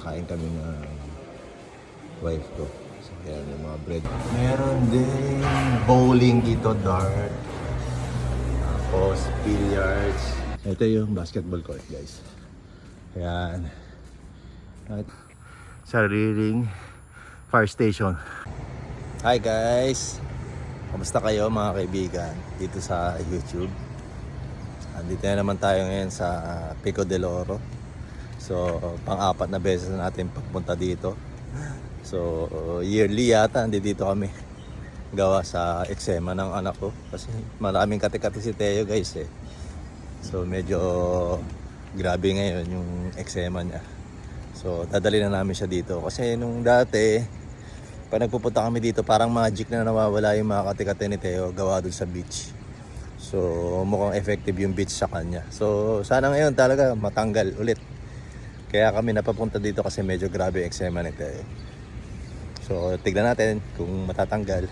kakain kami ng wife ko. So, yan yung mga bread. Meron din bowling dito, dart. Tapos billiards. Ito yung basketball court, guys. Yan. At sariling fire station. Hi guys! Kamusta kayo mga kaibigan dito sa YouTube? Andito na naman tayo ngayon sa Pico del Oro. So, pang-apat na beses na natin pagpunta dito. So, yearly yata nandito kami. Gawa sa eksema ng anak ko. Kasi maraming kati-kati si Teo guys eh. So, medyo grabe ngayon yung eksema niya. So, dadali na namin siya dito. Kasi nung dati, pag nagpupunta kami dito, parang magic na nawawala yung mga kati-kati ni Teo gawa dun sa beach. So, mukhang effective yung beach sa kanya. So, sana ngayon talaga matanggal ulit. Kaya kami napapunta dito kasi medyo grabe yung eczema ni Teo. So, tignan natin kung matatanggal.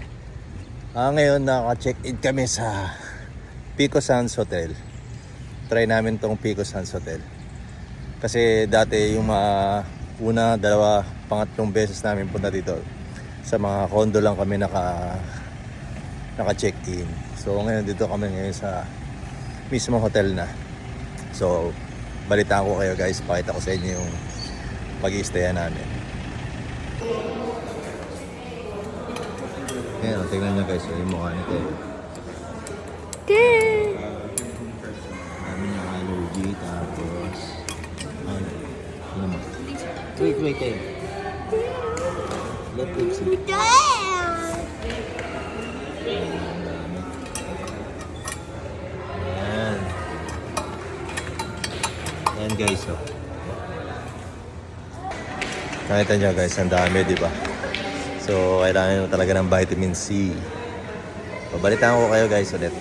Ah, ngayon naka-check-in kami sa Pico Sands Hotel. Try namin tong Pico Sands Hotel. Kasi dati yung mga una, dalawa, pangatlong beses namin punta dito. Sa mga condo lang kami naka naka-check-in. So ngayon dito kami ngayon sa mismo hotel na. So balitaan ko kayo guys, pakita ko sa inyo yung pag i namin. Ngayon, tingnan nyo guys yung mukha ni Teo. Namin yung allergy, tapos... Ano? Ano mo? Wait, wait, Teo. Let me guys, oh. Nakita nyo guys, ang dami, di ba? So, kailangan nyo talaga ng vitamin C. Pabalitaan ko kayo guys ulit.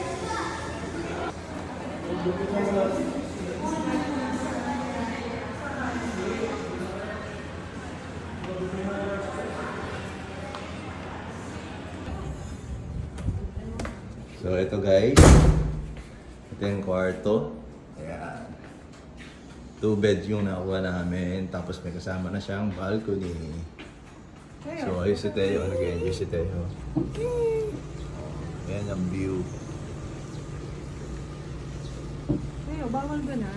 So, ito guys. Ito yung kwarto. Ayan. Two bed yung nakuha namin. Tapos may kasama na siyang balcony. So, ayun si Teo. Nag-enjoy si Teo. Ayan ang view. Ayo, bawal ba na?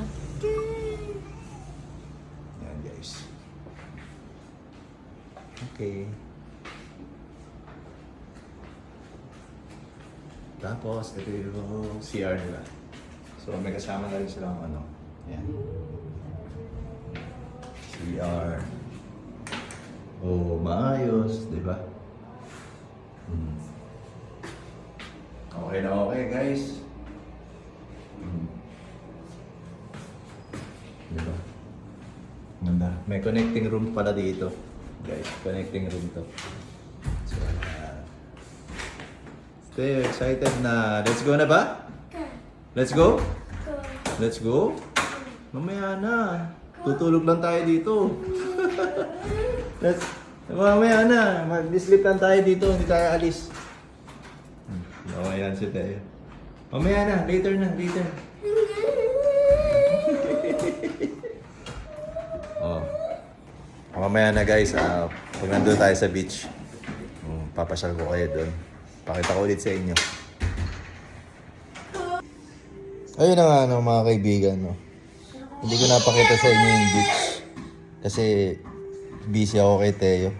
Ayan guys. Okay. Tapos, ito yung CR nila. So, may kasama na rin silang ano. Ayan. CR. Oh, maayos, di ba? Hmm. Okay na okay, guys. Hmm. Di ba? Ganda. May connecting room pala dito. Guys, connecting room to. So, ayan. Stay excited na. Let's go na ba? Let's go? Let's go? Mamaya na. Tutulog lang tayo dito. Let's, mamaya na. Mag-sleep lang tayo dito. Hindi tayo alis. Hmm. Okay yan si Teo. Mamaya na. Later na. Later. Oh. Mamaya na guys, ah, pag nandun tayo sa beach, um, papasyal ko kayo doon. Pakita ko ulit sa inyo. Ayun na nga ano, mga kaibigan. No? Hindi ko napakita sa inyo yung beach. Kasi busy ako kay Teo.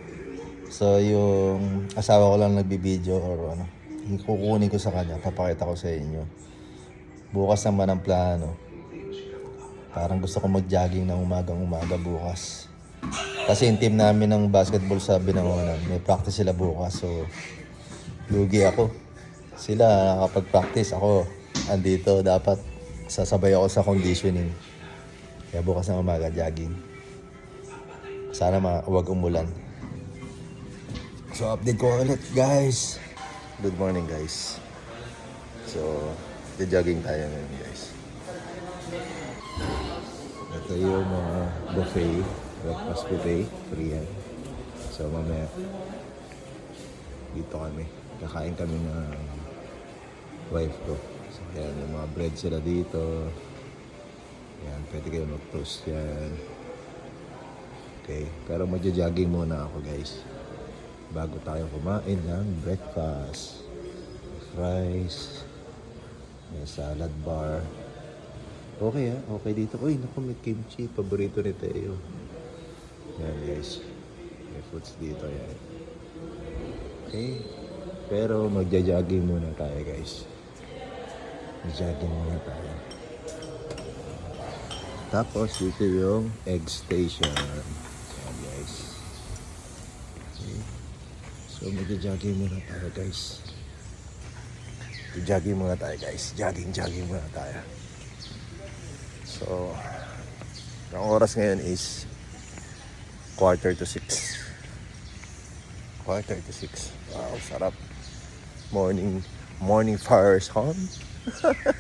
So yung asawa ko lang nagbibideo or ano, kukunin ko sa kanya, papakita ko sa inyo. Bukas naman ang plano. Parang gusto ko mag-jogging ng umagang umaga bukas. Kasi yung team namin ng basketball sa Binangonan, may practice sila bukas. So, lugi ako. Sila nakapag-practice. Ako, andito. Dapat sasabay ako sa conditioning. Kaya bukas ng umaga, jogging. Sana ma huwag umulan. So, update ko ulit, guys. Good morning, guys. So, jogging tayo ngayon, guys. Ito yung mga buffet, breakfast buffet, free yan. So mamaya, dito kami. Kakain kami ng wife ko. So yan, yung mga bread sila dito. Yan, pwede kayo mag-toast yan. Okay, pero magja-jogging muna ako guys. Bago tayo kumain ng breakfast. Fries. May salad bar. Okay ah, okay dito. Uy, naku, may kimchi. Paborito ni Teo. Yan guys. May foods dito yan. Okay. Pero magja-jogging muna tayo guys. Mag-jogging muna tayo. Tapos dito yung egg station. Yan guys. Okay. So magja-jogging muna tayo guys. Jogging muna tayo guys. Jogging, jogging muna tayo. So, ang oras ngayon is quarter to six. Quarter to six. Wow, sarap. Morning, morning fires home.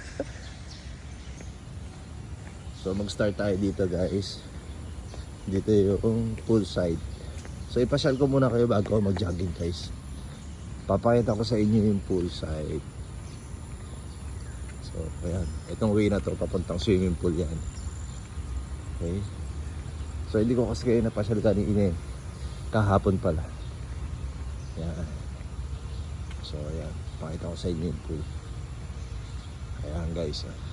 so, mag-start tayo dito guys. Dito yung poolside. So, ipasyal ko muna kayo bago mag-jogging guys. Papakita ko sa inyo yung poolside. So, ayan. Itong way na to, papuntang swimming pool yan. Okay? So, hindi ko kasi kayo napasyal kanina eh. Kahapon pala. Ayan. So, ayan. Pakita ko sa inyo yung pool. Ayan guys. ah.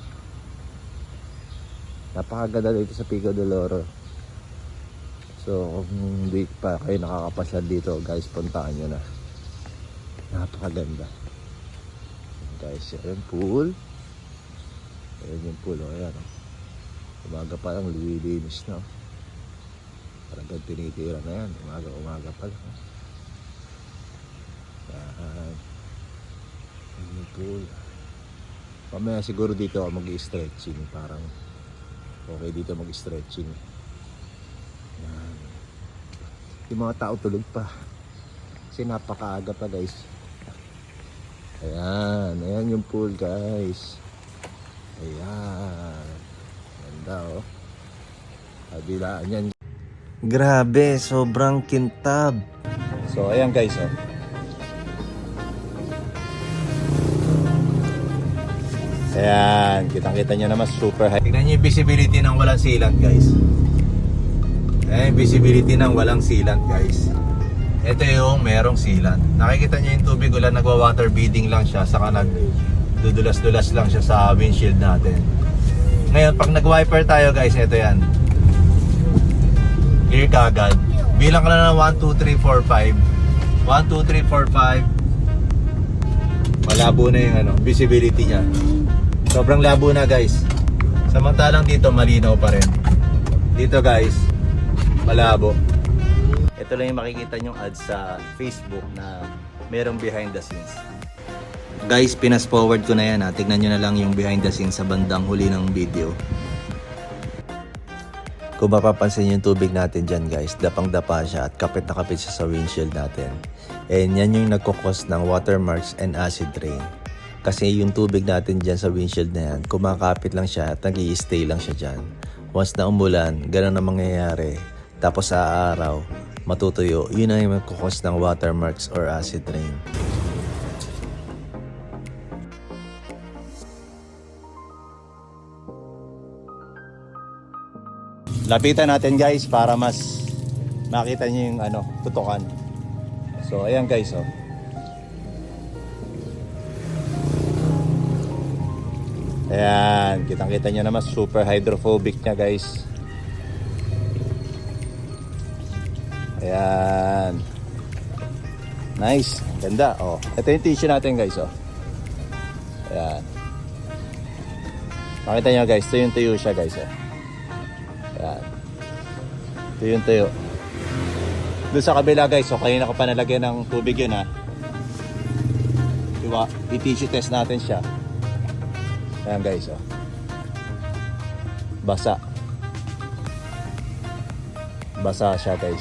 Napakaganda dito sa Pico de Loro. So, kung hindi pa kayo nakakapasyal dito, guys, puntaan nyo na. Napakaganda. Guys, ayan pool. Ayan yung pool, oh, ayan. Oh. Umaga pa lang, linis na. oh. Parang tinitira na yan. Umaga, umaga pa lang. oh. Yan. Ayan yung pool. Mamaya siguro dito ako mag-stretching. Parang okay dito mag-stretching. Yan. Yung mga tao tulog pa. Kasi napakaaga pa guys. Ayan. Ayan yung pool guys. Ayan. Ganda oh. Kabilaan yan. Grabe, sobrang kintab. So, ayan guys oh. Ayan, kitang-kita nyo naman super high. Tignan nyo yung visibility ng walang sealant guys. Ayan visibility ng walang sealant guys. Ito yung merong sealant. Nakikita nyo yung tubig ulan, nagwa-water beading lang siya, saka nagdudulas-dulas lang siya sa windshield natin. Ngayon, pag nag-wiper tayo guys, ito yan. Clear kagad. Bilang ka na ng 1, 2, 3, 4, 5. 1, 2, 3, 4, 5. Malabo na yung ano, visibility niya. Sobrang labo na guys. Samantalang dito malinaw pa rin. Dito guys, malabo. Ito lang yung makikita nyong ads sa Facebook na merong behind the scenes. Guys, pinas forward ko na yan ha. Tignan nyo na lang yung behind the scenes sa bandang huli ng video. Kung mapapansin yung tubig natin dyan guys, dapang-dapa siya at kapit na kapit siya sa windshield natin. And yan yung nagkukos ng watermarks and acid rain. Kasi yung tubig natin dyan sa windshield na yan, kumakapit lang siya at nag stay lang siya dyan. Once na umulan, ganun na mangyayari. Tapos sa araw, matutuyo, yun ang magkukos ng watermarks or acid rain. Lapitan natin guys para mas makita niyo yung ano, tutukan. So ayan guys oh. Ayan, kitang-kita nyo naman super hydrophobic niya guys. Ayan. Nice, ganda. Oh, ito yung tissue natin guys oh. Ayan. Makita nyo guys, ito yung tuyo siya guys oh. Ayan. Ito yung tuyo. Doon sa kabila guys, so kanina ko pa nalagyan ng tubig yun ha. Diba? I-tissue test natin siya. Ayan guys, oh. Basa. Basa siya guys.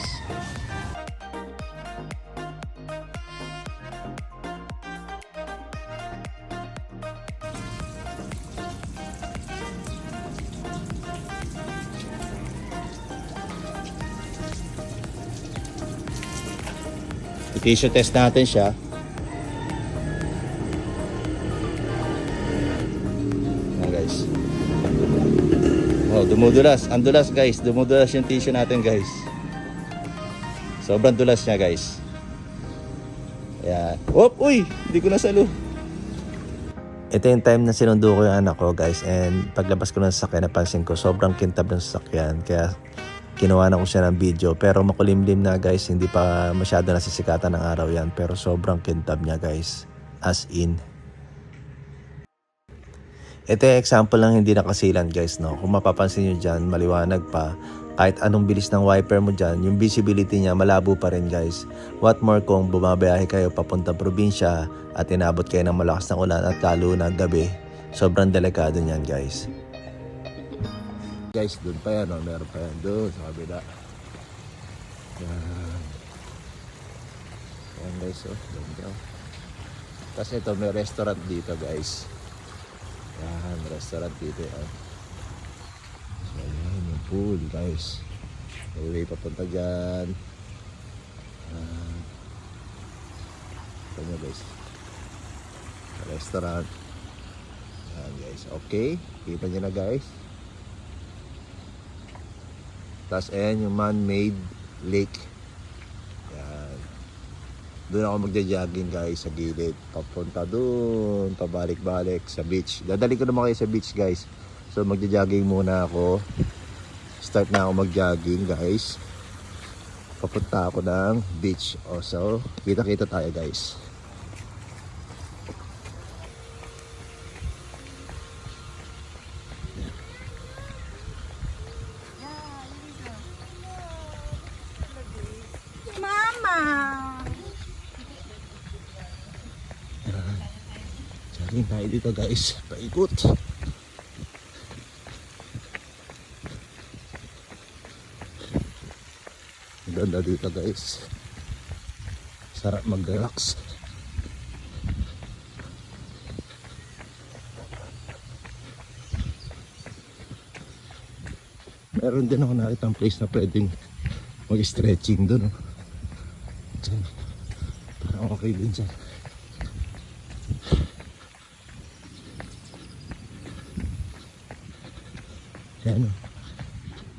I-tissue test natin siya. Dumudulas. Ang dulas guys. Dumudulas yung tissue natin guys. Sobrang dulas niya guys. Ayan. Whoop! Uy! Hindi ko nasalo. Ito yung time na sinundo ko yung anak ko guys and paglabas ko ng sasakyan napansin ko sobrang kintab ng sasakyan kaya kinuha na ko siya ng video pero makulimlim na guys hindi pa masyado nasisikatan ng araw yan pero sobrang kintab niya guys as in ito yung example lang hindi nakasilan guys no? Kung mapapansin nyo dyan maliwanag pa. Kahit anong bilis ng wiper mo dyan yung visibility niya malabo pa rin guys. What more kung bumabiyahe kayo papunta probinsya at inabot kayo ng malakas na ulan at lalo na gabi? Sobrang delikado niyan guys. Guys doon pa yan oh. meron pa yan. Doon sa kabila. Yan. Yan guys oh. Doon tapos ito may restaurant dito guys yan restaurant dito yan so yan yung pool guys. May way papunta dyan. Yan ito nyo guys. Restaurant. Yan guys. Okay kita nyo na guys. Tapos ayan yung man-made lake. Doon ako magja-jogging guys sa gilid. Papunta doon, pabalik-balik sa beach. Dadali ko naman kayo sa beach guys. So magja-jogging muna ako. Start na ako mag-jogging guys. Papunta ako ng beach. O, so, kita-kita tayo guys. Mama! Jogging tayo dito guys. Paikot. Ang Ganda dito guys. Sarap mag-relax. Meron din ako nakita place na pwedeng mag-stretching doon. Oh. Parang okay din dyan. Yan o.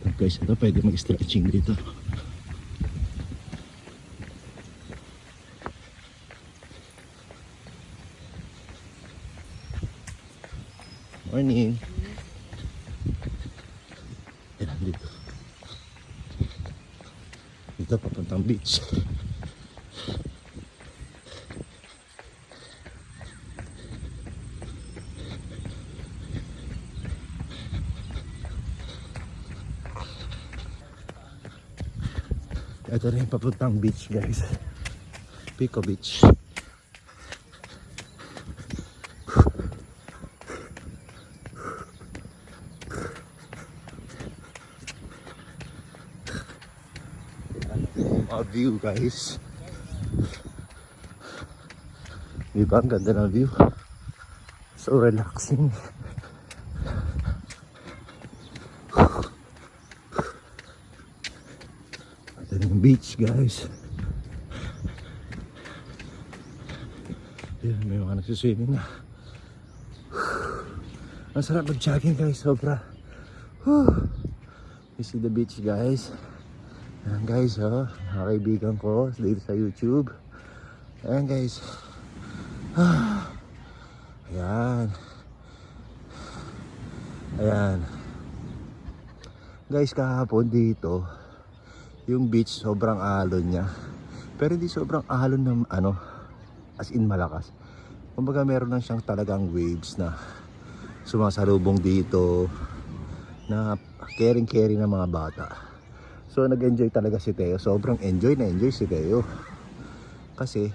Pag guys, ito pwede mag-stretching dito. Morning. Yan dito. Dito papuntang beach. Ito rin papuntang beach guys. Pico Beach. Mga view guys. Diba ang ganda ng view? So relaxing. Beach guys. Yan, may mga nagsiswimming na. Ang sarap mag-jogging guys, sobra. Whew. You see the beach guys. Ayan guys, oh, mga kaibigan ko dito sa YouTube. Ayan guys. Ah. Ayan. Ayan. Guys, kahapon dito, yung beach sobrang alon niya. Pero hindi sobrang alon ng ano, as in malakas. Kumbaga meron lang siyang talagang waves na sumasalubong dito na caring-caring ng mga bata. So nag-enjoy talaga si Teo. Sobrang enjoy na enjoy si Teo. Kasi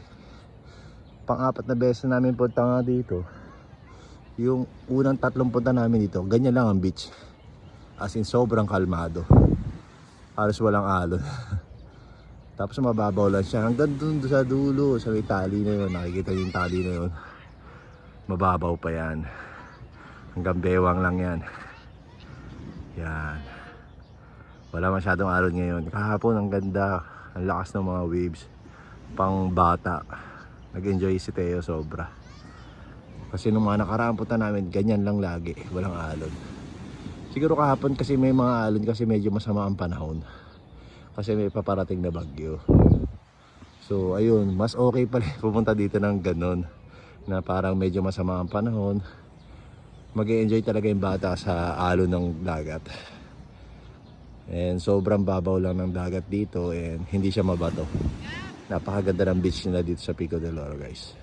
pang-apat na beses na namin punta nga dito. Yung unang tatlong punta namin dito, ganyan lang ang beach. As in sobrang kalmado. Halos walang alon. Tapos mababaw lang siya. Hanggang dun sa dulo, sa may tali na yun. Nakikita yung tali na yun. Mababaw pa yan. Hanggang bewang lang yan. Yan. Wala masyadong alon ngayon. Kahapon ang ganda. Ang lakas ng mga waves. Pang bata. Nag-enjoy si Teo sobra. Kasi nung mga nakaraang punta namin, ganyan lang lagi. Walang alon. Siguro kahapon kasi may mga alon kasi medyo masama ang panahon. kasi may paparating na bagyo. So ayun, mas okay pala pumunta dito ng ganun na parang medyo masama ang panahon. mag enjoy talaga yung bata sa alon ng dagat. And sobrang babaw lang ng dagat dito and hindi siya mabato. Napakaganda ng beach nila dito sa Pico del Oro guys.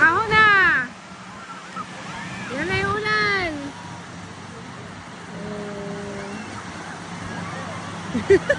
Ako na! Yan na yung ulan! Papigil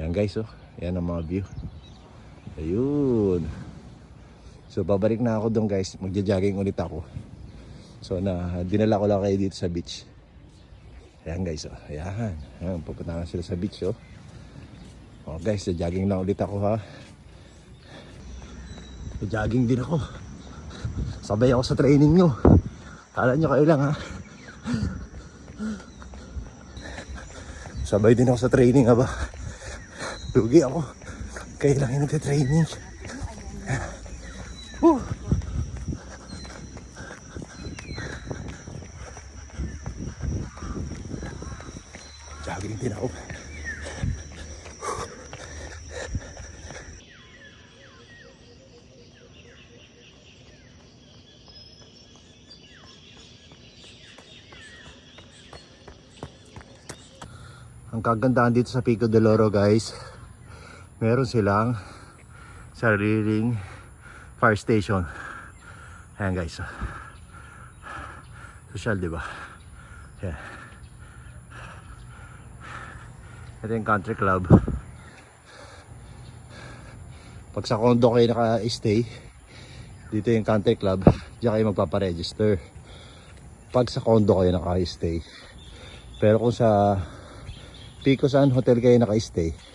Ayan guys, oh. Ayan ang mga view. Ayun. So, babalik na ako doon guys. Magja-jogging ulit ako. So, na dinala ko lang kayo dito sa beach. Ayan guys, oh. Ayan. Ayan, pupunta na sila sa beach, oh. Oh guys, jogging lang ulit ako ha. Jogging din ako. Sabay ako sa training nyo. Kala nyo kayo lang ha. Sabay din ako sa training ha ba? Lugi ako. Kayo lang yung nagte-training. Whew. Jogging din ako. Ang kagandahan dito sa Pico del Oro guys, meron silang sariling fire station. Ayan guys. Social, di ba? Ayan. Ito yung country club. Pag sa condo kayo naka-stay, dito yung country club, diyan kayo magpaparegister. Pag sa condo kayo naka-stay. Pero kung sa Pico San Hotel kayo naka-stay,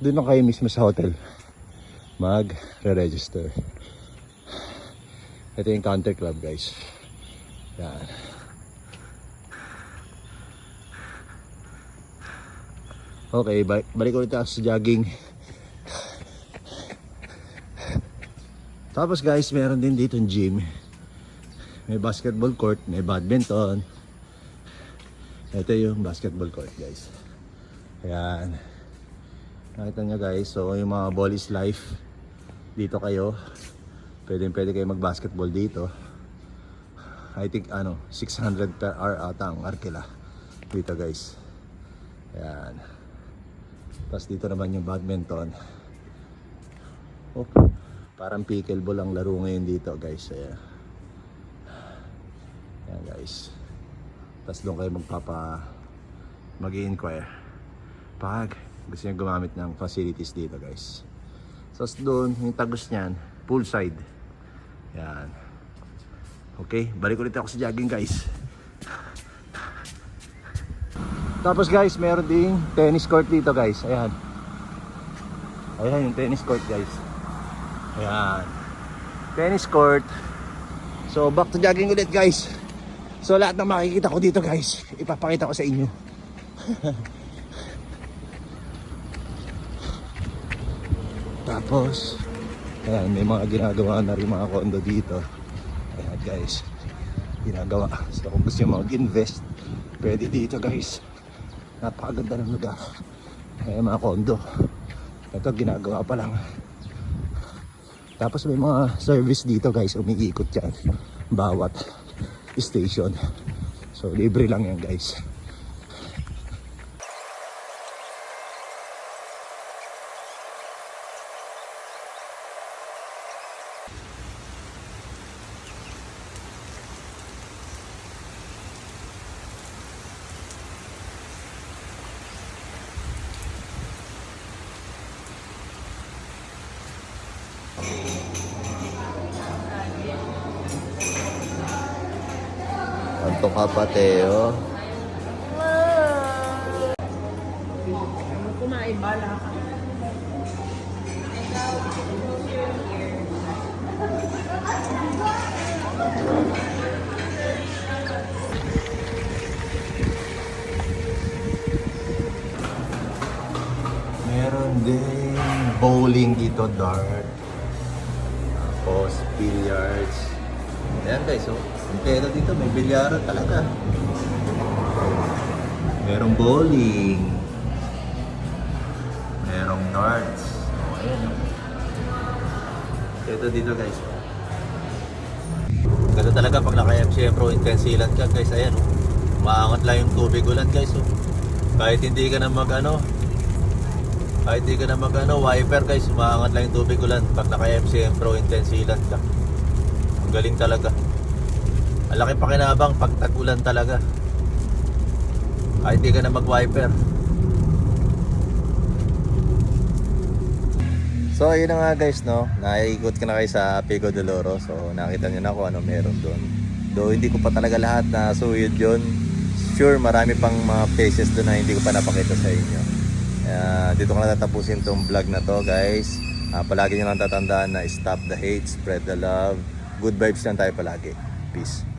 doon lang kayo mismo sa hotel mag-register. Ito yung country club guys. Yan. Okay, balik, balik ulit ako sa jogging. Tapos guys, meron din dito yung gym. May basketball court, may badminton. Ito yung basketball court guys. Ayan. Nakita nyo guys, so yung mga ball is life. Dito kayo. Pwede pwede kayo mag-basketball dito. I think ano, 600 per hour ata ang arkila. Dito guys. Ayan. Tapos dito naman yung badminton. Oh, parang pickleball ang laro ngayon dito guys. Ayan. Ayan guys. Tapos doon kayo magpapa mag inquire pag gusto niyo gumamit ng facilities dito guys. So doon, yung tagos niyan, poolside. Yan. Okay, balik ulit ako sa jogging guys. Tapos guys, meron ding tennis court dito guys. Ayan. Ayan yung tennis court guys. Ayan. Tennis court. So back to jogging ulit guys. So lahat ng makikita ko dito guys, ipapakita ko sa inyo. Tapos, ayan, may mga ginagawa na rin mga kondo dito. Ayan guys, ginagawa. So kung gusto nyo mag-invest, pwede dito guys. Napakaganda ng lugar. Ayan mga kondo. Ito ginagawa pa lang. Tapos may mga service dito guys, umiikot yan. Bawat station. So libre lang yan guys. Ka. Meron din bowling dito, dart. Tapos billiards. Ayan guys, oh. Ang pera dito, may bilyaran talaga. Merong bowling. Merong darts. Oh, ayan, oh. Ito dito guys. Ganda talaga pag naka-MC Pro Intensilan ka guys. Ayan, oh. Maangat lang yung tubig ulan guys. Oh. Kahit hindi ka na mag ano, kahit di ka na mag ano, wiper guys, umaangat lang yung tubig ulan pag naka MCM Pro Intensilan ka. Ang galing talaga. Ang laki pakinabang pag tag-ulan talaga. Kahit di ka na mag wiper. So ayun na nga guys no, naiikot ka na kayo sa Pico de Loro. So nakita nyo na kung ano meron doon. Though hindi ko pa talaga lahat na suyod yun. Sure marami pang mga places doon na hindi ko pa napakita sa inyo. Kaya dito ko na tatapusin tong vlog na to guys. Ah, palagi nyo lang tatandaan na stop the hate, spread the love. Good vibes lang tayo palagi. Peace.